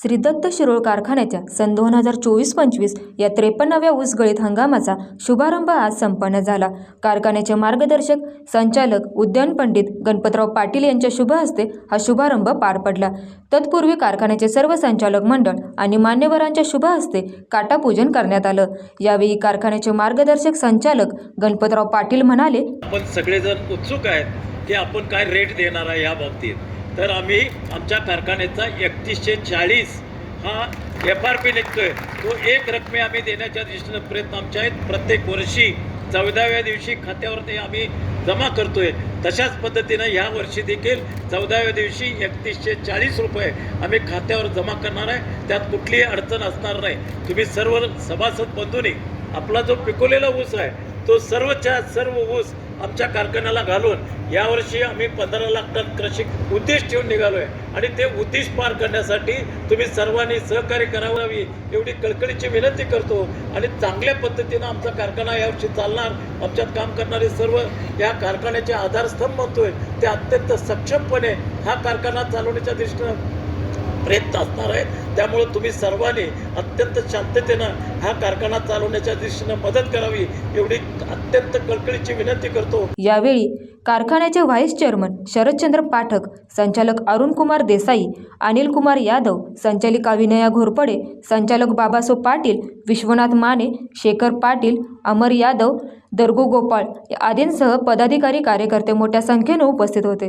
श्री दत्त शिरोळ कारखान्याच्या सन दोन हजार चोवीस पंचवीस या त्रेपन्नाव्या ऊसगळीत हंगामाचा शुभारंभ आज संपन्न झाला. कारखान्याचे मार्गदर्शक संचालक उद्यान पंडित गणपतराव पाटील यांच्या शुभ हस्ते हा शुभारंभ पार पडला. तत्पूर्वी कारखान्याचे सर्व संचालक मंडळ आणि मान्यवरांच्या शुभ हस्ते काटापूजन करण्यात आलं. यावेळी कारखान्याचे मार्गदर्शक संचालक गणपतराव पाटील म्हणाले आपण सगळेजण उत्सुक आहेत की आपण काय रेट देणार आहे या बाबतीत. तर आम्ही आमच्या कारखान्याचा एकतीसशे चाळीस हा एफ आर पी निघतोय. तो एक रकमे आम्ही देण्याच्या दृष्टीनं प्रयत्न आमच्या आहेत. प्रत्येक वर्षी चौदाव्या दिवशी खात्यावर ते आम्ही जमा करतो आहे तशाच पद्धतीनं ह्या वर्षी देखील चौदाव्या दिवशी एकतीसशे चाळीस रुपये आम्ही खात्यावर जमा करणार आहे. त्यात कुठलीही अडचण असणार नाही. तुम्ही सर्व सभासद बंधूंनी आपला जो पिकवलेला ऊस आहे तो सर्वच्या सर्व ऊस आमच्या कारखान्याला घालून यावर्षी आम्ही पंधरा लाख टन कृषी उद्देश ठेवून निघालो आहे आणि ते उद्दिष्ट पार करण्यासाठी तुम्ही सर्वांनी सहकार्य करावी एवढी कळकळीची विनंती करतो. आणि चांगल्या पद्धतीनं आमचा कारखाना यावर्षी चालणार. आमच्यात काम करणारे सर्व या कारखान्याचे आधारस्तंभ म्हणतोय ते अत्यंत सक्षमपणे हा कारखाना चालवण्याच्या दृष्टीनं प्रयत्न असणार आहेत त्यामुळं तुम्ही सर्वांनी अत्यंत शांततेनं हा कारखाना चालवण्याच्या दृष्टीनं मदत करावी एवढी अत्यंत कळकळीची विनंती करतो. यावेळी कारखान्याचे व्हाईस चेअरमन शरदचंद्र पाठक संचालक अरुण कुमार देसाई अनिल कुमार यादव संचालिका विनया घोरपडे संचालक बाबासो पाटील विश्वनाथ माने शेखर पाटील अमर यादव दर्गो गोपाळ आदींसह पदाधिकारी कार्यकर्ते मोठ्या संख्येनं उपस्थित होते.